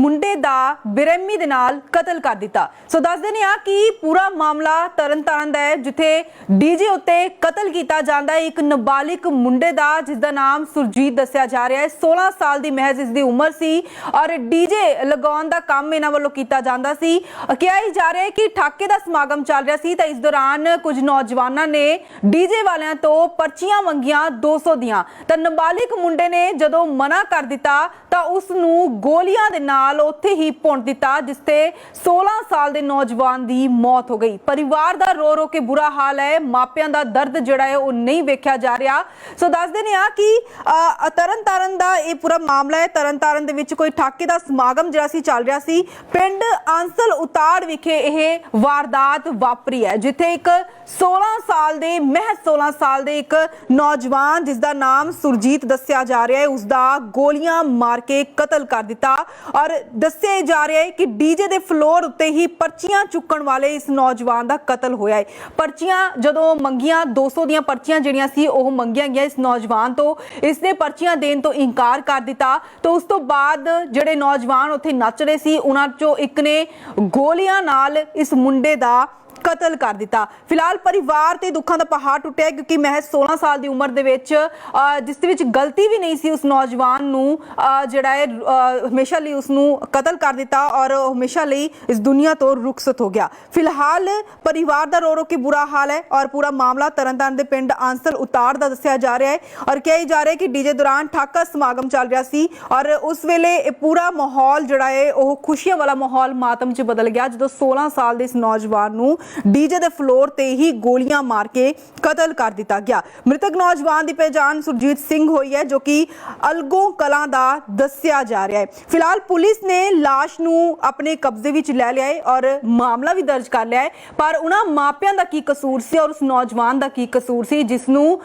ਮੁੰਡੇ ਦਾ ਬੇਰਹਿਮੀ ਦੇ ਨਾਲ ਕਤਲ ਕਰ ਦਿੱਤਾ। ਸੋ ਦੱਸ ਦਿੰਦੇ ਆ ਕਿ ਪੂਰਾ ਮਾਮਲਾ ਤਰਨਤਾਰਨ ਦਾ ਹੈ, ਜਿੱਥੇ ਡੀਜੇ ਉੱਤੇ ਕਤਲ ਕੀਤਾ ਜਾਂਦਾ ਹੈ। ਇੱਕ ਨਾਬਾਲਿਗ ਮੁੰਡੇ ਦਾ ਜਿਸ ਦਾ ਨਾਮ ਸੁਰਜੀਤ ਦੱਸਿਆ ਜਾ ਰਿਹਾ ਹੈ। 16 ਸਾਲ ਦੀ ਮਹਿਜ਼ ਇਸ ਦੀ ਉਮਰ ਸੀ ਔਰ ਡੀਜੇ ਲਗਾਉਣ ਦਾ ਕੰਮ ਇਹਨਾਂ ਵੱਲੋਂ ਕੀਤਾ ਜਾਂਦਾ ਸੀ। ਕਿਹਾ ਹੀ ਜਾ ਰਿਹਾ ਹੈ ਕਿ ਠਾਕੇ ਦਾ ਸਮਾਗਮ ਚੱਲ ਰਿਹਾ ਸੀ ਤਾਂ ਇਸ ਦੌਰਾਨ ਕੁਝ ਨੌਜਵਾਨਾਂ ਨੇ ਡੀਜੇ ਵਾਲਿਆਂ ਤੋਂ ਪਰਚੀਆਂ ਮੰਗੀਆਂ 200 ਦੀਆਂ। ਤਾਂ ਨਾਬਾਲਿਗ ਮੁੰਡੇ ਨੇ ਜਦੋਂ ਮਨਾ ਕਰ ਦਿੱਤਾ ਤਾਂ ਉਸ ਨੂੰ ਗੋਲੀਆਂ ਦੇ ਨਾਲ ਉੱਥੇ ਹੀ ਭੁੰਨ ਦਿੱਤਾ ਜਿਸ ਤੇ 16 ਸਾਲ ਦੇ ਨੌਜਵਾਨ ਦੀ ਮੌਤ ਹੋ ਗਈ। ਪਰਿਵਾਰ ਦਾ ਰੋ ਰੋ ਕੇ ਬੁਰਾ ਹਾਲ ਹੈ। ਮਾਪਿਆਂ ਦਾ ਦਰਦ ਜਿਹੜਾ ਹੈ ਉਹ ਨਹੀਂ ਵੇਖਿਆ ਜਾ ਰਿਹਾ। ਸੋ ਦੱਸਦੇ ਨੇ ਆ ਕਿ ਅ, ਦਾ ਇਹ ਪੂਰਾ ਮਾਮਲਾ ਹੈ। ਤਰਨ ਦੇ ਵਿੱਚ ਕੋਈ ਠਾਕੇ ਦਾ ਸਮਾਗਮ ਜਿਹੜਾ ਸੀ ਚੱਲ ਰਿਹਾ ਸੀ। ਪਿੰਡ ਆਂਸਲ ਉਤਾੜ ਵਿਖੇ ਇਹ ਵਾਰਦਾਤ ਵਾਪਰੀ ਹੈ ਜਿੱਥੇ ਇੱਕ 16 ਸਾਲ ਦੇ ਮਹਿਜ਼ 16 ਸਾਲ ਦੇ ਇੱਕ ਨੌਜਵਾਨ ਜਿਸ ਦਾ ਨਾਮ ਸੁਰਜੀਤ ਦੱਸਿਆ ਜਾ ਰਿਹਾ ਹੈ ਉਸ ਦਾ ਗੋਲੀਆਂ ਮਾਰ ਕੇ ਕਤਲ ਕਰ ਦਿੱਤਾ। ਔਰ ਦੱਸਿਆ ਜਾ ਰਿਹਾ ਹੈ ਕਿ ਡੀਜੇ ਦੇ ਫਲੋਰ ਉੱਤੇ ਹੀ ਪਰਚੀਆਂ ਚੁੱਕਣ ਵਾਲੇ ਇਸ ਨੌਜਵਾਨ ਦਾ ਕਤਲ ਹੋਇਆ ਹੈ। ਪਰਚੀਆਂ ਜਦੋਂ ਮੰਗੀਆਂ 200 ਦੀਆਂ ਪਰਚੀਆਂ ਜਿਹੜੀਆਂ ਸੀ, ਉਹ ਮੰਗੀਆਂ ਗਈਆਂ। ਇਸ ਨੌਜਵਾਨ ਤੋਂ ਇਸ ਨੇ ਪਰਚੀਆਂ ਦੇਣ ਤੋਂ ਇਨਕਾਰ ਕਰ ਦਿੱਤਾ। ਤਾਂ ਉਸ ਤੋਂ ਬਾਅਦ ਜਿਹੜੇ ਨੌਜਵਾਨ ਉੱਥੇ ਨੱਚ ਰਹੇ ਸੀ, ਉਹਨਾਂ ਚੋਂ ਇੱਕ ਨੇ ਗੋਲੀਆਂ ਨਾਲ ਇਸ ਮੁੰਡੇ ਦਾ ਕਤਲ ਕਰ ਦਿੱਤਾ। ਫਿਲਹਾਲ ਪਰਿਵਾਰ ਤੇ ਦੁੱਖਾਂ ਦਾ ਪਹਾੜ ਟੁੱਟਿਆ ਕਿਉਂਕਿ ਮਹਿਜ਼ 16 ਸਾਲ ਦੀ ਉਮਰ ਦੇ ਵਿੱਚ ਜਿਸ ਦੇ ਵਿੱਚ ਗਲਤੀ ਵੀ ਨਹੀਂ ਸੀ ਉਸ ਨੌਜਵਾਨ ਨੂੰ ਜਿਹੜਾ ਹੈ ਹਮੇਸ਼ਾ ਲਈ ਉਸ ਨੂੰ ਕਤਲ ਕਰ ਦਿੱਤਾ ਔਰ ਹਮੇਸ਼ਾ ਲਈ ਇਸ ਦੁਨੀਆ ਤੋਂ ਰੁਖਸਤ ਹੋ ਗਿਆ। ਫਿਲਹਾਲ ਪਰਿਵਾਰ ਦਾ ਰੋ ਰੋ ਕੇ ਬੁਰਾ ਹਾਲ ਹੈ ਔਰ ਪੂਰਾ ਮਾਮਲਾ ਤਰਨਤਾਰਨ ਦੇ ਪਿੰਡ ਆਂਸਲ ਉਤਾਰ ਦਾ ਦੱਸਿਆ ਜਾ ਰਿਹਾ ਹੈ ਔਰ ਕਿਹਾ ਜਾ ਰਿਹਾ ਹੈ ਕਿ ਡੀਜੇ ਦੌਰਾਨ ਠਾਕਾ ਸਮਾਗਮ ਚੱਲ ਰਿਹਾ ਸੀ ਔਰ ਉਸ ਵੇਲੇ ਇਹ ਪੂਰਾ ਮਾਹੌਲ ਜਿਹੜਾ ਹੈ, ਉਹ ਖੁਸ਼ੀਆਂ ਵਾਲਾ ਮਾਹੌਲ ਮਾਤਮ 'ਚ ਬਦਲ ਗਿਆ, ਜਦੋਂ 16 ਸਾਲ ਦੇ ਇਸ ਨੌਜਵਾਨ ਨੂੰ ਡੀਜੇ ਦੇ ਫਲੋਰ ਤੇ ਹੀ ਗੋਲੀਆਂ ਮਾਰ ਕੇ ਕਤਲ ਕਰ ਦਿੱਤਾ ਗਿਆ। ਮ੍ਰਿਤਕ ਨੌਜਵਾਨ ਦੀ ਪਛਾਣ ਸੁਰਜੀਤ ਸਿੰਘ ਹੋਈ ਹੈ ਜੋ ਕਿ ਅਲਗੋ ਕਲਾਂ ਦਾ ਦੱਸਿਆ ਜਾ ਰਿਹਾ ਹੈ। ਫਿਲਹਾਲ ਪੁਲਿਸ ਨੇ ਲਾਸ਼ ਨੂੰ ਆਪਣੇ ਕਬਜ਼ੇ ਵਿੱਚ ਲੈ ਲਿਆ ਹੈ ਔਰ ਮਾਮਲਾ ਵੀ ਦਰਜ ਕਰ ਲਿਆ ਹੈ। ਪਰ ਉਹਨਾਂ ਮਾਪਿਆਂ ਦਾ ਕੀ ਕਸੂਰ ਸੀ ਔਰ ਉਸ ਨੌਜਵਾਨ ਦਾ ਕੀ ਕਸੂਰ ਸੀ ਜਿਸ ਨੂੰ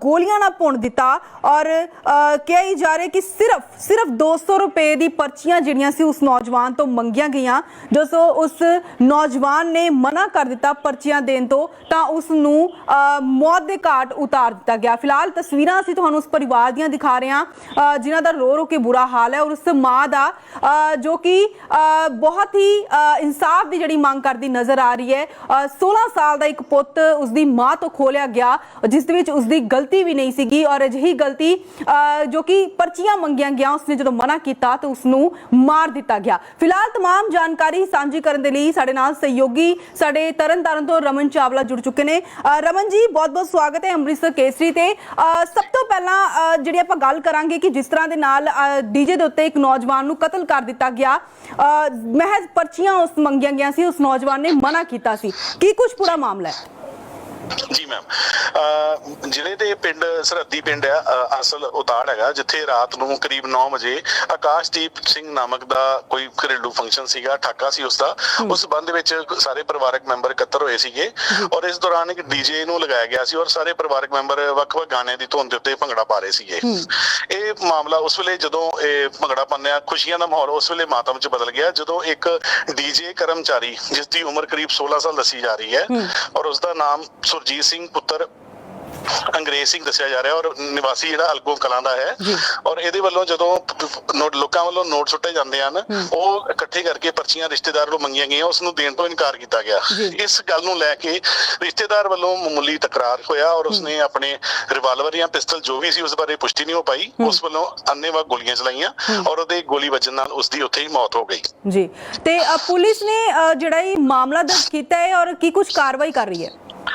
ਗੋਲੀਆਂ ਨਾਲ ਭੁੰਨ ਦਿੱਤਾ ਔਰ ਅ, ਕਿਹਾ ਹੀ ਜਾ ਰਿਹਾ ਕਿ ਸਿਰਫ ਸਿਰਫ 200 ਰੁਪਏ ਦੀ ਪਰਚੀਆਂ ਜਿਹੜੀਆਂ ਸੀ ਉਸ ਨੌਜਵਾਨ ਤੋਂ ਮੰਗੀਆਂ ਗਈਆਂ ਜੋ ਸੋ ਉਸ ਨੌਜਵਾਨ ਨੇ ਮਨਾ ਕਰ ਦਿੱਤਾ ਪਰਚੀਆਂ ਦੇਣ ਤੋਂ ਤਾਂ ਉਸ ਨੂੰ ਅ, ਮੌਤ ਦੇ ਘਾਟ ਉਤਾਰ ਦਿੱਤਾ ਗਿਆ ਫਿਲਹਾਲ ਤਸਵੀਰਾਂ ਅਸੀਂ ਤੁਹਾਨੂੰ ਉਸ ਪਰਿਵਾਰ ਦੀਆਂ ਦਿਖਾ ਰਹੇ ਹਾਂ ਅ, ਜਿਨ੍ਹਾਂ ਦਾ ਰੋ ਰੋ ਕੇ ਬੁਰਾ ਹਾਲ ਹੈ ਔਰ ਉਸ ਮਾਂ ਦਾ ਅ, ਜੋ ਕਿ ਅ, ਬਹੁਤ ਹੀ ਅ, ਇਨਸਾਫ ਦੀ ਜਿਹੜੀ ਮੰਗ ਕਰਦੀ ਨਜ਼ਰ ਆ ਰਹੀ ਹੈ ਅ, 16 ਸਾਲ ਦਾ ਇੱਕ ਪੁੱਤ ਉਸ ਦੀ ਮਾਂ ਤੋਂ ਖੋਲਿਆ ਗਿਆ ਜਿਸ ਦੇ ਵਿੱਚ ਉਸ ਦੀ ਗਲਤੀ ਵੀ ਨਹੀਂ ਸੀਗੀ ਔਰ ਅਜਿਹੀ ਗਲਤੀ ਅ, ਜੋ ਕਿ ਪਰਚੀਆਂ ਮੰਗੀਆਂ ਗਿਆ ਉਸਨੇ ਜਦੋਂ ਮਨਾ ਕੀਤਾ ਤਾਂ ਉਸ ਨੂੰ ਮਾਰ ਦਿੱਤਾ ਗਿਆ ਫਿਲਹਾਲ तमाम ਜਾਣਕਾਰੀ ਸਾਂਝੀ ਕਰਨ ਦੇ ਲਈ ਸਾਡੇ ਨਾਲ ਸਹਿਯੋਗੀ ਸਾਡੇ ਤਰਨਤਾਰਨ ਤੋਂ ਰਮਨ ਚਾਵਲਾ ਜੁੜ ਚੁੱਕੇ ਨੇ। ਰਮਨ ਜੀ ਬਹੁਤ ਬਹੁਤ ਸਵਾਗਤ ਹੈ ਅੰਮ੍ਰਿਤਸਰ ਕੇਸਰੀ ਤੇ। ਸਭ ਤੋਂ ਪਹਿਲਾਂ ਜਿਹੜੀ ਆਪਾਂ ਗੱਲ ਕਰਾਂਗੇ ਕਿ ਜਿਸ ਤਰ੍ਹਾਂ ਦੇ ਨਾਲ ਡੀਜੇ ਦੇ ਉੱਤੇ ਇੱਕ ਨੌਜਵਾਨ ਨੂੰ ਕਤਲ ਕਰ ਦਿੱਤਾ ਗਿਆ ਅ, ਮਹਿਜ਼ ਪਰਚੀਆਂ ਉਸ ਮੰਗੀਆਂ ਗਿਆ ਸੀ ਉਸ ਨੌਜਵਾਨ ਨੇ ਮਨਾ ਕੀਤਾ ਸੀ। ਕੀ ਕੁਝ ਪੂਰਾ ਮਾਮਲਾ ਹੈ? ਜੀ ਮੈਮ ਜ਼ਿਲ੍ਹੇ ਦੇ ਪਿੰਡ ਸਰਹੱਦੀ ਪਿੰਡ ਆ ਅਹ ਅਸਲ ਉਤਾੜ ਹੈਗਾ ਜਿੱਥੇ ਰਾਤ ਨੂੰ ਕਰੀਬ 9 ਵਜੇ ਆਕਾਸ਼ਦੀਪ ਸਿੰਘ ਨਾਮਕ ਦਾ ਕੋਈ ਘਰੇਲੂ ਫੰਕਸ਼ਨ ਸੀਗਾ ਠਾਕਾ ਸੀ ਉਸਦਾ। ਉਸ ਸੰਬੰਧ ਵਿੱਚ ਸਾਰੇ ਪਰਿਵਾਰਕ ਮੈਂਬਰ ਇਕੱਤਰ ਹੋਏ ਸੀਗੇ ਔਰ ਇਸ ਦੌਰਾਨ ਇੱਕ ਡੀਜੇ ਨੂੰ ਲਗਾਇਆ ਗਿਆ ਸੀ ਔਰ ਸਾਰੇ ਪਰਿਵਾਰਕ ਮੈਂਬਰ ਵੱਖ-ਵੱਖ ਗਾਣਿਆਂ ਦੀ ਧੁਨ ਦੇ ਉੱਤੇ ਭੰਗੜਾ ਪਾ ਰਹੇ ਸੀਗੇ। ਇਹ ਮਾਮਲਾ ਉਸ ਵੇਲੇ ਜਦੋਂ ਇਹ ਭੰਗੜਾ ਪੰਨਿਆ ਖੁਸ਼ੀਆਂ ਦਾ ਮਾਹੌਲ ਉਸ ਵੇਲੇ ਮਾਤਮ 'ਚ ਬਦਲ ਗਿਆ ਜਦੋਂ ਇੱਕ ਡੀਜੇ ਕਰਮਚਾਰੀ ਜਿਸ ਦੀ ਉਮਰ ਕਰੀਬ 16 ਸਾਲ ਦੱਸੀ ਜਾ ਰਹੀ ਹੈ ਔਰ ਉਸ ਦਾ ਨਾਮ ਸੁਰਜੀਤ ਸਿੰਘ ਪੁੱਤਰ ਅੰਗਰੇਜ਼ ਸਿੰਘ ਦੱਸਿਆ ਜਾ ਰਿਹਾ ਔਰ ਨਿਵਾਸੀ ਜਿਹੜਾ ਅਲਗੋ ਕਲਾਂ ਦਾ ਹੈ। ਔਰ ਇਹਦੇ ਵੱਲੋਂ ਜਦੋਂ ਨੋਟ ਲੋਕਾਂ ਵੱਲੋਂ ਨੋਟ ਸੁੱਟੇ ਜਾਂਦੇ ਹਨ ਉਹ ਇਕੱਠੇ ਕਰਕੇ ਪਰਚੀਆਂ ਰਿਸ਼ਤੇਦਾਰ ਨੂੰ ਮੰਗੀਆਂ ਗਈਆਂ ਉਸ ਨੂੰ ਦੇਣ ਤੋਂ ਇਨਕਾਰ ਕੀਤਾ ਗਿਆ। ਇਸ ਗੱਲ ਨੂੰ ਲੈ ਕੇ ਰਿਸ਼ਤੇਦਾਰ ਵੱਲੋਂ ਮਾਮੂਲੀ ਤਕਰਾਰ ਹੋਇਆ ਔਰ ਉਸਨੇ ਆਪਣੇ ਰਿਵਾਲਵਰ ਜਾਂ ਪਿਸਟਲ ਜੋ ਵੀ ਸੀ ਉਸ ਬਾਰੇ ਪੁਸ਼ਟੀ ਨਹੀਂ ਹੋ ਪਾਈ ਉਸ ਵੱਲੋਂ ਅੰਨੇਵਾਹ ਗੋਲੀਆਂ ਚਲਾਈਆਂ ਔਰ ਉਹਦੇ ਗੋਲੀ ਵੱਜਣ ਨਾਲ ਉਸ ਦੀ ਉੱਥੇ ਹੀ ਮੌਤ ਹੋ ਗਈ। ਜੀ। ਤੇ ਪੁਲਿਸ ਨੇ ਜਿਹੜਾ ਇਹ ਮਾਮਲਾ ਦਰਜ ਕੀਤਾ ਹੈ ਔਰ ਕੀ ਕੁਝ ਕਾਰਵਾਈ ਕਰ ਰਹੀ ਹੈ?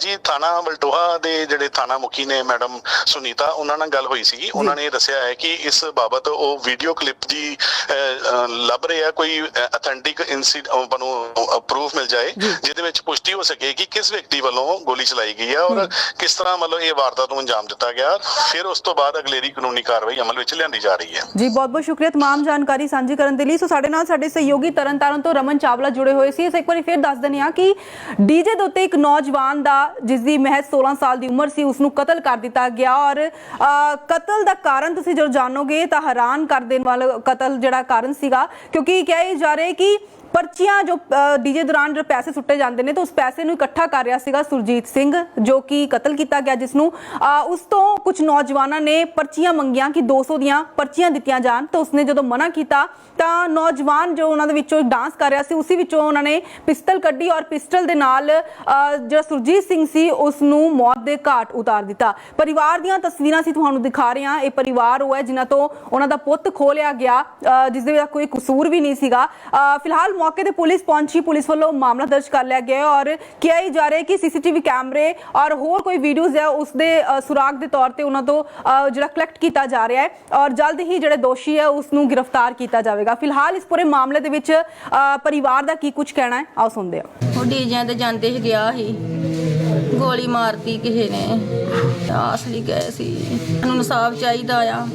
ਜੀ ਥਾਣਾ ਵਲਟੋਹਾ ਦੇ ਜਿਹੜੇ ਥਾਣਾ ਮੁਖੀ ਨੇ ਮੈਡਮ ਸੁਨੀਤਾ ਉਹਨਾਂ ਨਾਲ ਗੱਲ ਹੋਈ ਸੀਗੀ ਉਹਨਾਂ ਨੇ ਦੱਸਿਆ ਹੈ ਕਿ ਇਸ ਬਾਬਤ ਉਹ ਵੀਡੀਓ ਕਲਿੱਪ ਦੀ ਅ, ਅ, ਲੱਭ ਰਹੇ ਆ ਕੋਈ ਅਥੈਂਟਿਕ ਇਨਸੀਡੈਂਟ ਨੂੰ ਪ੍ਰੂਫ ਮਿਲ ਜਾਏ ਜਿਹਦੇ ਵਿੱਚ ਪੁਸ਼ਟੀ ਹੋ ਸਕੇ ਕਿ ਕਿਸ ਵਿਅਕਤੀ ਵੱਲੋਂ ਗੋਲੀ ਚਲਾਈ ਗਈ ਹੈ ਔਰ ਕਿਸ ਤਰ੍ਹਾਂ ਮਤਲਬ ਇਹ ਵਾਰਦਾਤ ਨੂੰ ਅੰਜਾਮ ਦਿੱਤਾ ਗਿਆ ਫਿਰ ਉਸ ਤੋਂ ਬਾਅਦ ਅਗਲੇਰੀ ਕਾਨੂੰਨੀ ਕਾਰਵਾਈ ਅਮਲ ਵਿੱਚ ਲਿਆਂਦੀ ਜਾ ਰਹੀ ਹੈ ਜੀ ਬਹੁਤ ਬਹੁਤ ਸ਼ੁਕਰੀਆ तमाम ਜਾਣਕਾਰੀ ਸਾਂਝੀ ਕਰਨ ਦੇ ਲਈ ਸੋ ਸਾਡੇ ਨਾਲ ਸਾਡੇ ਸਹਿਯੋਗੀ ਤਰਨਤਾਰਨ ਤੋਂ ਰਮਨ ਚਾਵਲਾ ਜੁੜੇ ਹੋਏ ਸੀ ਅਸੀਂ ਇੱਕ ਵਾਰੀ ਫਿਰ ਦੱਸ ਦਿੰਦੇ ਹਾਂ ਕਿ ਡੀਜੇ ਦੇ ਉੱਤੇ ਇੱਕ ਨੌਜਵਾਨ ਦਾ ਜਿਸ ਦੀ ਮਹਿਜ਼ 16 ਸਾਲ ਦੀ ਉਮਰ ਸੀ ਉਸ ਨੂੰ ਕਤਲ ਕਰ ਦਿੱਤਾ ਗਿਆ ਔਰ ਅ, ਕਤਲ ਦਾ ਕਾਰਨ ਤੁਸੀਂ ਜਦੋਂ ਜਾਣੋਗੇ ਤਾਂ ਹੈਰਾਨ ਕਰ ਦੇਣ ਵਾਲਾ ਕਤਲ ਜਿਹੜਾ ਕਾਰਨ ਸੀਗਾ ਕਿਉਂਕਿ ਕਿਹਾ ਜਾ ਰਿਹਾ ਹੈ ਕਿ ਪਰਚੀਆਂ ਜੋ ਡੀਜੇ ਦੌਰਾਨ ਜੋ ਪੈਸੇ ਸੁੱਟੇ ਜਾਂਦੇ ਨੇ ਤਾਂ ਉਸ ਪੈਸੇ ਨੂੰ ਇਕੱਠਾ ਕਰ ਰਿਹਾ ਸੀਗਾ ਸੁਰਜੀਤ ਸਿੰਘ ਜੋ ਕਿ ਕਤਲ ਕੀਤਾ ਗਿਆ ਜਿਸ ਨੂੰ। ਉਸ ਤੋਂ ਕੁਝ ਨੌਜਵਾਨਾਂ ਨੇ ਪਰਚੀਆਂ ਮੰਗੀਆਂ ਕਿ 200 ਦੀਆਂ ਪਰਚੀਆਂ ਦਿੱਤੀਆਂ ਜਾਣ ਤਾਂ ਉਸਨੇ ਜਦੋਂ ਮਨਾ ਕੀਤਾ ਤਾਂ ਨੌਜਵਾਨ ਜੋ ਉਹਨਾਂ ਦੇ ਵਿੱਚੋਂ ਡਾਂਸ ਕਰ ਰਿਹਾ ਸੀ ਉਸੇ ਵਿੱਚੋਂ ਉਹਨਾਂ ਨੇ ਪਿਸਟਲ ਕੱਢੀ ਔਰ ਪਿਸਟਲ ਦੇ ਨਾਲ ਅ, ਜਿਹੜਾ ਸੁਰਜੀਤ ਸਿੰਘ ਸੀ ਉਸ ਨੂੰ ਮੌਤ ਦੇ ਘਾਟ ਉਤਾਰ ਦਿੱਤਾ। ਪਰਿਵਾਰ ਦੀਆਂ ਤਸਵੀਰਾਂ ਸੀ ਤੁਹਾਨੂੰ ਦਿਖਾ ਰਹੇ ਹਾਂ। ਇਹ ਪਰਿਵਾਰ ਉਹ ਹੈ ਜਿਨ੍ਹਾਂ ਤੋਂ ਉਹਨਾਂ ਦਾ ਪੁੱਤ ਖੋਲਿਆ ਗਿਆ ਅ, ਜਿਸ ਦੇ ਕੋਈ ਕਸੂਰ ਵੀ ਨਹੀਂ ਸੀਗਾ। ਅ, ਫਿਲਹਾਲ ਮੌਕੇ ਤੇ ਪੁਲਿਸ ਪਹੁੰਚੀ। ਪੁਲਿਸ ਵੱਲੋਂ ਮਾਮਲਾ ਦਰਜ ਕਰ ਲਿਆ ਗਿਆ ਔਰ ਕਿਹਾ ਹੀ ਜਾ ਰਿਹਾ ਕਿ ਸੀਸੀਟੀਵੀ ਕੈਮਰੇ ਔਰ ਹੋਰ ਕੋਈ ਵੀਡੀਓਜ਼ ਹੈ ਉਸ ਦੇ ਸੁਰਾਗ ਦੇ ਤੌਰ ਤੇ ਉਹਨਾਂ ਤੋਂ ਜਿਹੜਾ ਕਲੈਕਟ ਕੀਤਾ ਜਾ ਰਿਹਾ ਹੈ ਔਰ ਜਲਦ ਹੀ ਜਿਹੜੇ ਦੋਸ਼ੀ ਹੈ ਉਸ ਨੂੰ ਗ੍ਰਿਫਤਾਰ ਕੀਤਾ ਜਾਵੇਗਾ। ਫਿਲਹਾਲ ਇਸ ਪੂਰੇ ਮਾਮਲੇ ਦੇ ਵਿੱਚ ਪਰਿਵਾਰ ਦਾ ਕੀ ਕੁਝ ਕਹਿਣਾ ਹੈ? ਆਓ ਸੁਣਦੇ ਹਾਂ। ਉਹ ਡੀਜਿਆਂ ਤੇ ਜਾਂਦੇ ਸੀ ਗਿਆ ਸੀ। ਗੋਲੀ ਮਾਰਤੀ ਕਿਸੇ ਨੇ। ਆਸ ਲਈ ਗਏ ਸੀ। ਸਾਨੂੰ ਇਨਸਾਫ ਚਾਹੀਦਾ ਆ।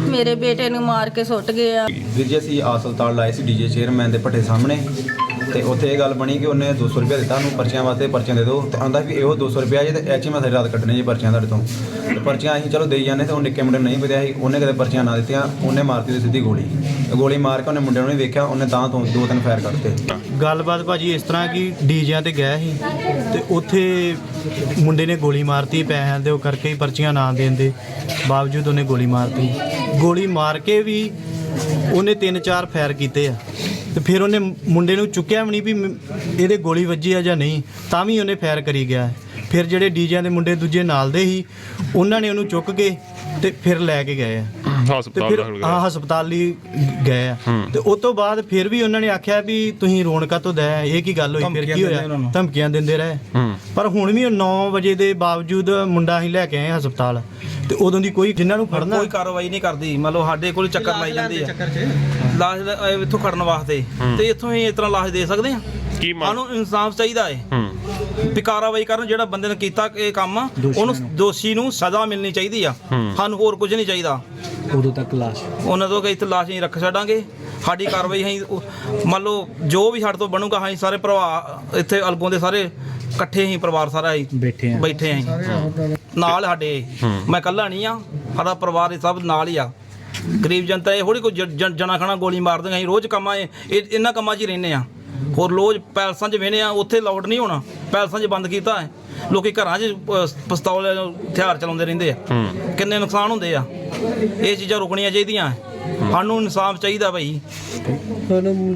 ਮੇਰੇ ਬੇਟੇ ਨੂੰ ਮਾਰ ਕੇ ਸੁੱਟ ਗਏ ਆ। ਵੀਰ ਜੀ ਅਸੀਂ ਆਸਲਤਾਲ ਲਾਏ ਸੀ ਡੀਜੇ ਚੇਅਰਮੈਨ ਦੇ ਭੱਟੇ ਸਾਹਮਣੇ। ਤੇ ਉੱਥੇ ਇਹ ਗੱਲ ਬਣੀ ਕਿ ਉਹਨੇ 200 ਰੁਪਏ ਦਿੱਤਾ, ਉਹਨੂੰ ਪਰਚੀਆਂ ਵਾਸਤੇ ਪਰਚੀਆਂ ਦੇ ਦਿਓ। ਤੇ ਆਂਦਾ ਵੀ ਇਹੋ 200 ਰੁਪਏ ਜੇ ਤੇ ਐਚ ਮੈਂ ਸਾਰੀ ਰਾਤ ਕੱਢਣੀ ਜੀ ਪਰਚੀਆਂ ਤੁਹਾਡੇ ਤੋਂ। ਤੇ ਪਰਚੀਆਂ ਅਸੀਂ ਚਲੋ ਦੇਈ ਜਾਂਦੇ ਤੇ ਉਹ ਨਿੱਕੇ ਮੁੰਡੇ ਨੂੰ ਨਹੀਂ ਪਤਾ ਸੀ। ਉਹਨੇ ਕਦੇ ਪਰਚੀਆਂ ਨਾ ਦਿੱਤੀਆਂ, ਉਹਨੇ ਮਾਰਤੀ ਤੇ ਸਿੱਧੀ ਗੋਲੀ। ਗੋਲੀ ਮਾਰ ਕੇ ਉਹਨੇ ਮੁੰਡੇ ਨੂੰ ਨਹੀਂ ਵੇਖਿਆ, ਉਹਨੇ ਤਾਂ ਤੋਂ ਦੋ ਤਿੰਨ ਫਾਇਰ ਕੱਢਤੇ। ਗੱਲਬਾਤ ਭਾਜੀ ਇਸ ਤਰ੍ਹਾਂ ਕਿ ਡੀਜਿਆਂ ਤੇ ਗਿਆ ਸੀ ਤੇ ਉੱਥੇ ਮੁੰਡੇ ਨੇ ਗੋਲੀ ਮਾਰਤੀ, ਪੈਸਿਆਂ ਦੇ ਉਹ ਕਰਕੇ ਹੀ ਪਰਚੀਆਂ ਨਾ ਦੇਣ ਦੇ ਬਾਵਜੂਦ ਉਹਨੇ ਗੋਲੀ ਮਾਰਤੀ। ਗੋਲੀ ਮਾਰ ਕੇ ਵੀ ਉਹਨੇ ਤਿੰਨ ਚਾਰ ਫਾਇਰ ਕੀਤੇ ਆ ਤੇ ਫਿਰ ਉਹਨੇ ਮੁੰਡੇ ਨੂੰ ਚੁੱਕਿਆ ਵੀ ਨਹੀਂ ਵੀ ਮ- ਇਹਦੇ ਗੋਲੀ ਵੱਜੀ ਆ ਜਾਂ ਨਹੀਂ, ਤਾਂ ਵੀ ਉਹਨੇ ਫਾਇਰ ਕਰੀ ਗਿਆ। ਫਿਰ ਜਿਹੜੇ ਡੀਜਿਆਂ ਦੇ ਮੁੰਡੇ ਦੂਜੇ ਨਾਲ ਦੇ ਸੀ, ਉਹਨਾਂ ਨੇ ਉਹਨੂੰ ਚੁੱਕ ਕੇ ਤੇ ਫਿਰ ਲੈ ਕੇ ਗਏ ਆ। ਤੇ ਹਸਪਤਾਲ ਫਿਰ ਦਾਖਲ ਹਾਂ ਹਸਪਤਾਲ ਲਈ ਗਏ ਆ। ਤੇ ਉਸ ਤੋਂ ਬਾਅਦ ਫਿਰ ਵੀ ਉਹਨਾਂ ਨੇ ਆਖਿਆ ਵੀ ਤੁਸੀਂ ਰੋਣਕਾ ਤੋਂ ਦੇ ਇਹ ਕੀ ਗੱਲ ਹੋਈ ਫਿਰ ਕੀ ਹੋਇਆ? ਧਮਕੀਆਂ ਦਿੰਦੇ ਰਹੇ। ਪਰ ਹੁਣ ਵੀ 9 ਵਜੇ ਦੇ ਬਾਵਜੂਦ ਮੁੰਡਾ ਅਸੀਂ ਲੈ ਕੇ ਆਏ ਹਸਪਤਾਲ। ਤੇ ਉਦੋਂ ਦੀ ਕੋਈ ਜਿਨ੍ਹਾਂ ਨੂੰ ਫੜਨਾ ਕੋਈ ਕਾਰਵਾਈ ਨਹੀਂ ਕਰਦੀ। ਮੰਨ ਲਓ ਸਾਡੇ ਕੋਲ ਚੱਕਰ ਲਾਈ ਜਾਂਦੇ ਆ। ਲਾਸ਼ ਲੈ- ਅਹ ਇੱਥੋਂ ਖੜਨ ਵਾਸਤੇ। ਤੇ ਇੱਥੋਂ ਹੀ ਇਸ ਤਰ੍ਹਾਂ ਲਾਸ਼ ਦੇ ਸਕਦੇ ਆ? ਕੀ ਮੰਗ ਸਾਨੂੰ ਇਨਸਾਫ ਚਾਹੀਦਾ ਏ। ਹੂੰ। ਵੀ ਕਾਰਵਾਈ ਕਰਨ ਜਿਹੜਾ ਬੰਦੇ ਨੇ ਕੀਤਾ ਇਹ ਕੰਮ ਉਹਨੂੰ ਦੋਸ਼ੀ ਨੂੰ ਸਜ਼ਾ ਮਿਲਣੀ ਚਾਹੀਦੀ ਆ। ਸਾਨੂੰ ਹੋਰ ਕੁਝ ਨਹੀਂ ਚਾਹੀਦਾ। ਉਦੋਂ ਤੱਕ ਲਾਸ਼। ਉਹਨਾਂ ਤੋਂ ਇੱਥੇ ਲਾਸ਼ ਨਹੀਂ ਰੱਖ ਛੱਡਾਂਗੇ। ਸਾਡੀ ਕਾਰਵਾਈ ਅਸੀਂ ਉਹ- ਮੰਨ ਲਓ ਜੋ ਵੀ ਸਾਡੇ ਤੋਂ ਬਣੂਗਾ ਅਸੀਂ ਸਾਰੇ ਭਰਾ ਇੱਥੇ ਅਲਗੋਂ ਦੇ ਸਾਰੇ ਇਕੱਠੇ ਹੀ ਪਰਿਵਾਰ ਸਾਰਾ ਹੀ ਬੈਠੇ ਆ। ਬੈਠੇ ਆਂ ਨਾਲ। ਸਾਡੇ। ਮੈਂ ਇਕੱਲਾ ਨਹੀਂ ਆ ਸਾਡਾ ਪਰਿਵਾਰ ਇਹ ਸਭ ਨਾਲ ਹੀ ਆ। ਗਰੀਬ ਜਨਤਾ ਇਹ ਥੋੜੀ ਕੋਈ ਜਣਾ ਖਣਾ ਗੋਲੀ ਮਾਰ ਦਿੰਦੇ ਅਸੀਂ ਰੋਜ਼ ਕੰਮਾਂ ਇਹ ਇਹਨਾਂ ਕੰਮਾਂ 'ਚ ਹੀ ਰਹਿੰਦੇ ਆ। ਹੋਰ ਰੋਜ਼ ਪੈਲਸਾਂ 'ਚ ਵੇਨੇ ਆ ਉੱਥੇ ਲਾਊਡ ਨਹੀਂ ਹੋਣਾ। ਪੈਲਸਾਂ 'ਚ ਬੰਦ ਕੀਤਾ ਹੈ। ਲੋਕੀ ਘਰਾਂ 'ਚ ਅਹ, ਪਿਸਤੌਲ ਹਥਿਆਰ ਚਲਾਉਂਦੇ ਰਹਿੰਦੇ ਆ। ਕਿੰਨੇ ਨੁਕਸਾਨ ਹੁੰਦੇ ਆ। ਇਹ ਚੀਜ਼ਾਂ ਰੁਕਣੀਆਂ ਚਾਹੀਦੀਆਂ। ਸਾਨੂੰ ਇਨਸਾਫ ਚਾਹੀਦਾ ਭਾਈ